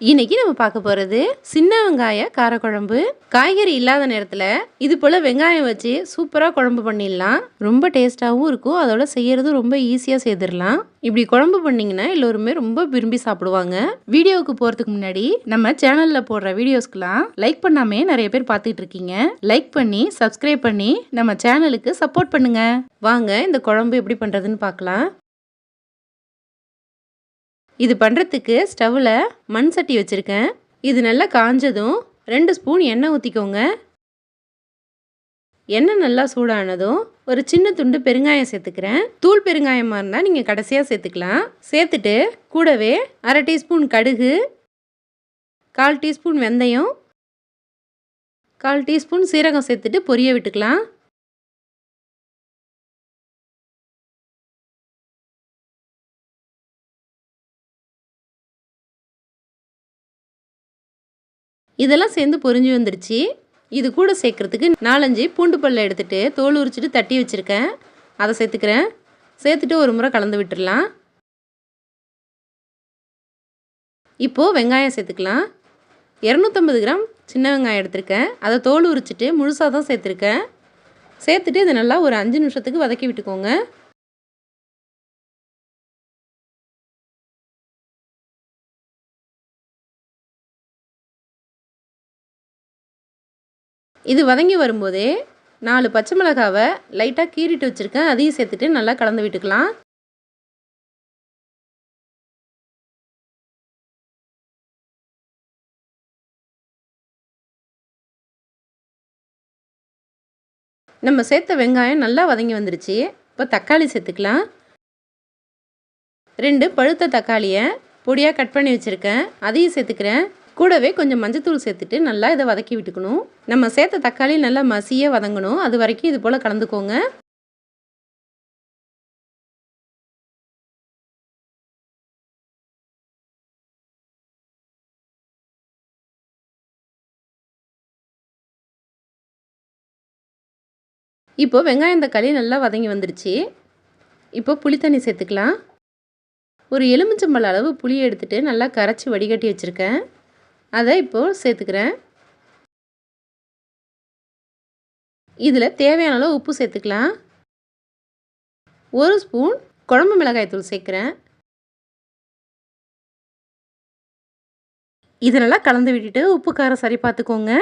இன்னைக்கு நம்ம பார்க்க போகிறது சின்ன வெங்காய காரக்குழம்பு. காய்கறி இல்லாத நேரத்தில் இது போல் வெங்காயம் வச்சு சூப்பராக குழம்பு பண்ணிடலாம். ரொம்ப டேஸ்ட்டாகவும் இருக்கும். அதோட செய்யறதும் ரொம்ப ஈஸியாக செய்திடலாம். இப்படி குழம்பு பண்ணிங்கன்னா எல்லோருமே ரொம்ப விரும்பி சாப்பிடுவாங்க. வீடியோவுக்கு போகிறதுக்கு முன்னாடி நம்ம சேனலில் போடுற வீடியோஸ்க்கெலாம் லைக் பண்ணாமே நிறைய பேர் பார்த்துட்டு இருக்கீங்க. லைக் பண்ணி சப்ஸ்கிரைப் பண்ணி நம்ம சேனலுக்கு சப்போர்ட் பண்ணுங்க. வாங்க இந்த குழம்பு எப்படி பண்ணுறதுன்னு பார்க்கலாம். இது பண்ணுறதுக்கு ஸ்டவ்வில் மண் சட்டி வச்சுருக்கேன். இது நல்லா காஞ்சதும் ரெண்டு ஸ்பூன் எண்ணெய் ஊற்றிக்கோங்க எண்ணெய் நல்லா சூடானதும் ஒரு சின்ன துண்டு பெருங்காயம் சேர்த்துக்கிறேன். தூள் பெருங்காயமாக இருந்தால் நீங்கள் கடைசியாக சேர்த்துக்கலாம். சேர்த்துட்டு கூடவே அரை டீஸ்பூன் கடுகு கால் டீஸ்பூன் வெந்தயம் கால் டீஸ்பூன் சீரகம் சேர்த்துட்டு பொரிய விட்டுக்கலாம். இதெல்லாம் சேர்ந்து பொரிஞ்சு வந்துடுச்சு இது கூட சேர்க்குறதுக்கு நாலஞ்சு பூண்டு பல்ல எடுத்துகிட்டு தோல் உரிச்சிட்டு தட்டி வச்சுருக்கேன். அதை சேர்த்துக்கிறேன். சேர்த்துட்டு ஒரு முறை கலந்து விட்டுடலாம் இப்போது வெங்காயம் சேர்த்துக்கலாம். இரநூத்தம்பது கிராம் சின்ன வெங்காயம் எடுத்திருக்கேன். அதை தோல் உரிச்சிட்டு முழுசாக தான் சேர்த்துருக்கேன். சேர்த்துட்டு இதை நல்லா ஒரு அஞ்சு நிமிஷத்துக்கு வதக்கி விட்டுக்கோங்க. இது வதங்கி வரும்போதே நாலு பச்சை மிளகாவை லைட்டாக கீறிட்டு வச்சுருக்கேன். அதையும் சேர்த்துட்டு நல்லா கலந்து விட்டுக்கலாம். நம்ம சேர்த்த வெங்காயம் நல்லா வதங்கி வந்துருச்சு. இப்போ தக்காளி சேர்த்துக்கலாம். ரெண்டு பழுத்த தக்காளியை பொடியாக கட் பண்ணி வச்சுருக்கேன். அதையும் சேர்த்துக்கிறேன். கூடவே கொஞ்சம் மஞ்சத்தூள் சேர்த்துட்டு நல்லா இதை வதக்கி விட்டுக்கணும். நம்ம சேர்த்த தக்காளி நல்லா மசிய வதங்கணும். அது வரைக்கும் இது போல் கலந்துக்கோங்க. இப்போ வெங்காயம் தக்காளி நல்லா வதங்கி வந்துடுச்சு இப்போ புளி தண்ணி சேர்த்துக்கலாம். ஒரு எலுமிச்சம்பழ அளவு புளியை எடுத்துகிட்டு நல்லா கரைச்சி வடிகட்டி வச்சுருக்கேன். அதை இப்போது சேர்த்துக்கிறேன். இதில் தேவையான அளவு உப்பு சேர்த்துக்கலாம். ஒரு ஸ்பூன் குழம்பு மிளகாய் தூள் சேர்க்குறேன். இதெல்லாம் கலந்து விட்டுட்டு உப்பு காரம் சரி பார்த்துக்கோங்க.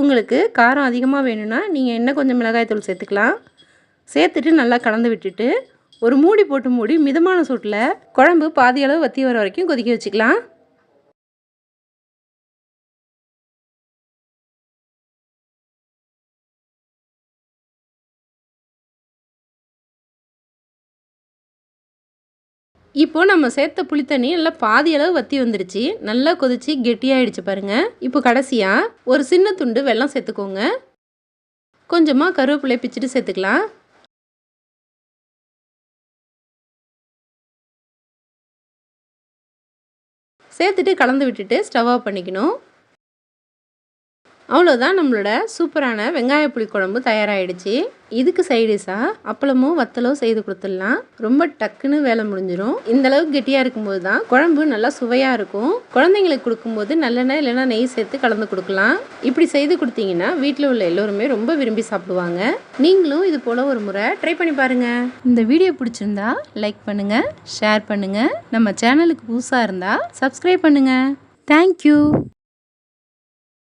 உங்களுக்கு காரம் அதிகமாக வேணும்னா நீங்கள் என்ன கொஞ்சம் மிளகாய் தூள் சேர்த்துக்கலாம். சேர்த்துட்டு நல்லா கலந்து விட்டுட்டு ஒரு மூடி போட்டு மூடி மிதமான சூட்டில் குழம்பு பாதி அளவு வத்தி வர வரைக்கும் கொதிக்க வச்சுக்கலாம். இப்போது நம்ம சேர்த்த புளித்தண்ணி நல்லா பாதி அளவு வற்றி வந்துருச்சு. நல்லா கொதிச்சு கெட்டியாயிடுச்சு பாருங்கள் இப்போ கடைசியாக ஒரு சின்ன துண்டு வெல்லம் சேர்த்துக்கோங்க. கொஞ்சமாக கருவேப்பிலை பிச்சுட்டு சேர்த்துக்கலாம். சேர்த்துட்டு கலந்து விட்டுட்டு ஸ்டவ் ஆஃப் பண்ணிக்கணும். அவ்வளோதான் நம்மளோட சூப்பரான வெங்காய புளி குழம்பு தயாராகிடுச்சு இதுக்கு சைடிஷாக அப்பளமோ வத்தலோ செய்து கொடுத்துடலாம். ரொம்ப டக்குன்னு வேலை முடிஞ்சிடும் இந்த அளவுக்கு கெட்டியாக இருக்கும்போது தான் குழம்பு நல்லா சுவையாக இருக்கும். குழந்தைங்களுக்கு கொடுக்கும்போது நல்லெண்ணெய் இல்லைன்னா நெய் சேர்த்து கலந்து கொடுக்கலாம். இப்படி செய்து கொடுத்தீங்கன்னா வீட்டில் உள்ள எல்லோருமே ரொம்ப விரும்பி சாப்பிடுவாங்க. நீங்களும் இது போல் ஒரு முறை ட்ரை பண்ணி பாருங்கள் இந்த வீடியோ பிடிச்சிருந்தா லைக் பண்ணுங்கள் ஷேர் பண்ணுங்கள் நம்ம சேனலுக்கு புதுசாக இருந்தால் சப்ஸ்கிரைப் பண்ணுங்கள் தேங்க்யூ